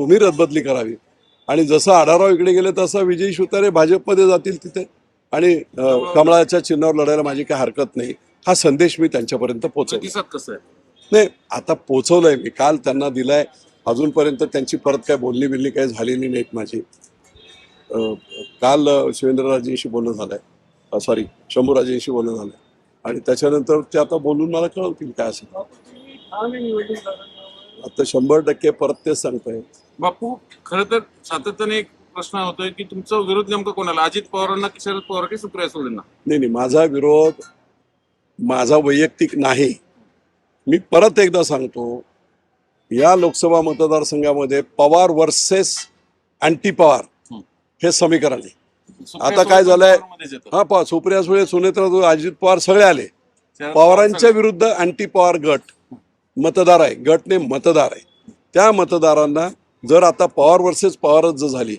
तुम्ही रदबदली करावी. आणि जसं आढाराव इकडे गेले तसं विजय शिवतारे भाजपमध्ये जातील तिथे. आणि कमळाच्या चिन्हावर लढायला माझी काही हरकत नाही. हा संदेश मी त्यांच्यापर्यंत पोहोचवला कसं नाही आता पोचवलंय मी. काल त्यांना दिलाय. अजूनपर्यंत त्यांची परत काय बोलणी बिलणी काही झालेली नाहीत माझी. काल शिवेंद्रराजेंशी बोलणं झालंय. सॉरी शंभूराजेंशी बोलणं झालंय. आणि त्याच्यानंतर ते आता बोलून मला कळवतील काय असेल आता शंभर टक्के परत तेच सांगतोय. बापू खरं तर सातत्याने एक प्रश्न होतोय की तुमचा विरोध नेमका कोणाला? अजित पवारांना की शरद पवार की सुप्रिया सुळेंना? नाही नाही माझा विरोध माझा वैयक्तिक नाही. मी परत एकदा सांगतो या लोकसभा मतदारसंघामध्ये पवार वर्सेस अँटी पवार हे. समीकरण आहे. आता काय झालंय? हा पा सुप्रिया सुळे सुनेत्रा अजित पवार सगळे आले. पवारांच्या विरुद्ध अँटी पवार गट. मतदार आहे गटने मतदार आहे. त्या मतदारांना जर आता पॉवर वर्सेस पॉवरच जर झाली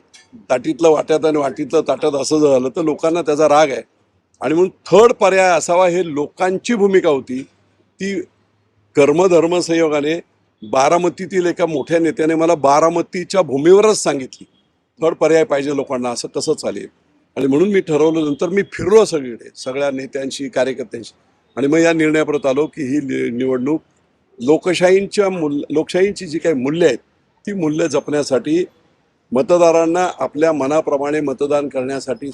ताटीतलं वाट्यात आणि वाटीतलं ताटात असं जर झालं तर लोकांना त्याचा राग आहे. आणि म्हणून थर्ड पर्याय असावा हे लोकांची भूमिका होती. ती कर्मधर्म संयोगाने बारामतीतील एका मोठ्या नेत्याने मला बारामतीच्या भूमीवरच सांगितली. थर्ड पर्याय पाहिजे लोकांना असं कसं चालेल. आणि म्हणून मी ठरवलं नंतर मी फिरलो सगळीकडे सगळ्या नेत्यांशी कार्यकर्त्यांशी. आणि मग या निर्णयापर्यंत आलो की ही नि- निवडणूक लोकशाहींच्या मूल्य लोकशाहींची जी काही मूल्य आहेत ती मूल्य जपण्यासाठी मतदारांना आपल्या मनाप्रमाणे मतदान करण्यासाठी